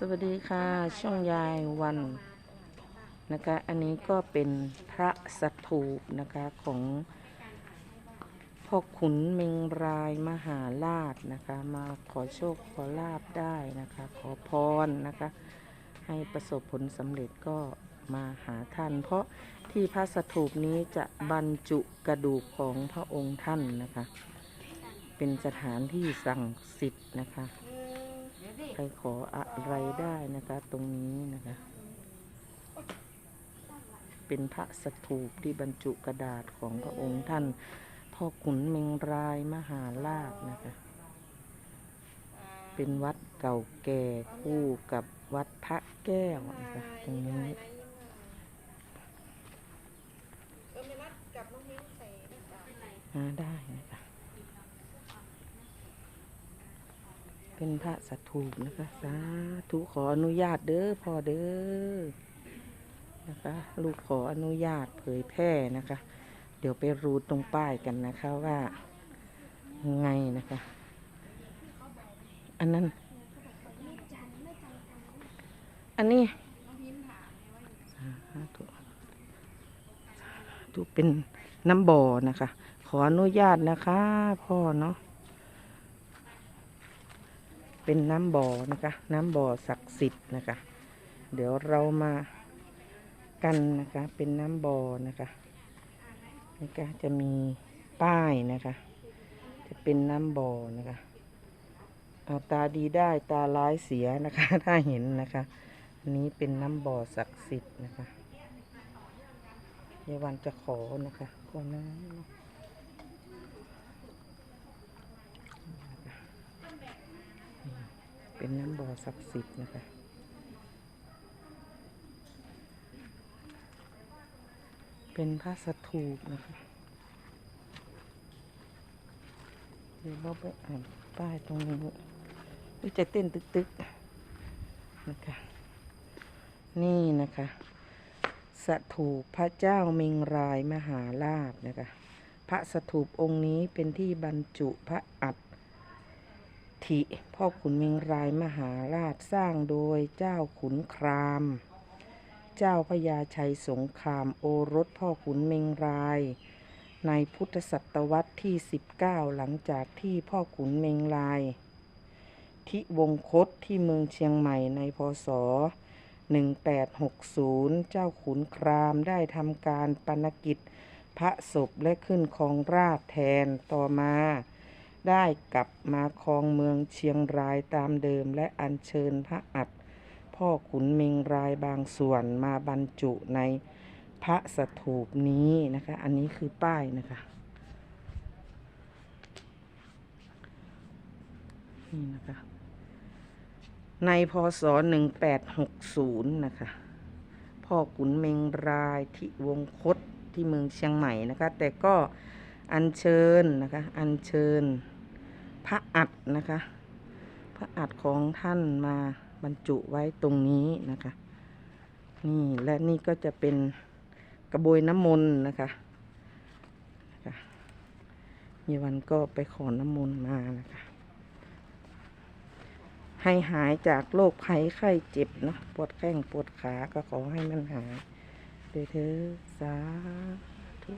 สวัสดีค่ะ ช่องยายวันนะคะ อันนี้ก็เป็นพระสถูปนะคะของพ่อขุนเมงรายมหาราชนะคะ มาขอโชคขอลาบได้นะคะ ขอพรนะคะ ให้ประสบผลสำเร็จก็มาหาท่าน เพราะที่พระสถูปนี้จะบรรจุกระดูกของพระองค์ท่านนะคะ เป็นสถานที่ศักดิ์สิทธิ์นะคะ ใครขออะไรได้นะคะ ตรงนี้นะคะ เป็นพระสถูปที่บรรจุกระดาษของพระองค์ท่านพ่อขุนเมงรายมหาราชนะคะ เป็นวัดเก่าแก่คู่กับวัดพระแก้วนะคะตรงนี้มาได้นะคะ เป็นพระสถูปนะคะ สาธุขออนุญาตเด้อพ่อเด้อนะคะ ลูกขออนุญาตเผยแพร่นะคะ เดี๋ยวไปรูดตรงป้ายกันนะคะว่าไงนะคะ อันนั้น อันนี้สาธุสาธุเป็นน้ำบ่อนะคะ ขออนุญาตนะคะ พ่อเนาะ เป็นน้ำบ่อนะคะ น้ำบ่อศักดิ์สิทธิ์นะคะ เดี๋ยวเรามากันนะคะ เป็นน้ำบ่อนะคะนี่ก็จะมีป้ายนะคะ จะเป็นน้ำบ่อนะคะเอาตาดีได้ตาร้ายเสียนะคะ ถ้าเห็นนะคะอันนี้เป็นน้ำบ่อศักดิ์สิทธิ์นะคะยายวันจะขอนะคะขอน้ำ เป็นน้ำบ่อศักดิ์สิทธิ์นะคะเป็นพระสถูปนะคะเดี๋ยวเราไปอ่านป้ายตรงนี้อุ๊ยจะเต้นตึกๆนะคะ นี่นะคะสถูปพระเจ้าเมงรายมหาราชนะคะ พระสถูปองค์นี้เป็นที่บรรจุพระอัฐ ทิพ่อขุนเมงรายมหาราชสร้างโดยเจ้าขุนคราม เจ้าพญาชัยสงครามโอรสพ่อขุนเมงราย ในพุทธศตวรรษที่ 19 หลังจากที่พ่อขุนเมงราย ที่วงคตที่เมืองเชียงใหม่ในพศ 1860 เจ้าขุนครามได้ทำการปนกิจพระศพและขึ้นครองราชแทนต่อมา ได้กลับมาครองเมืองเชียงรายตามเดิมและอัญเชิญพระอัฐพ่อขุนเมงรายบางส่วนมาบรรจุในพระสถูปนี้นะคะ อันนี้คือป้ายนะคะนี่นะคะ ในพศ 1860 นะคะ พ่อขุนเมงรายที่วงคตที่เมืองเชียงใหม่นะคะ แต่ก็อัญเชิญนะคะ อัญเชิญ พระอัฐนะคะ พระอัฐของท่านมาบรรจุไว้ตรงนี้นะคะ นี่และนี่ก็จะเป็นกระบวยน้ำมนต์นะคะนะคะมีวันก็ไปขอน้ำมนต์มานะคะ ให้หายจากโรคภัยไข้เจ็บเนาะปวดแข้งปวดขาก็ขอให้มันหายเด้อเธอสาธุ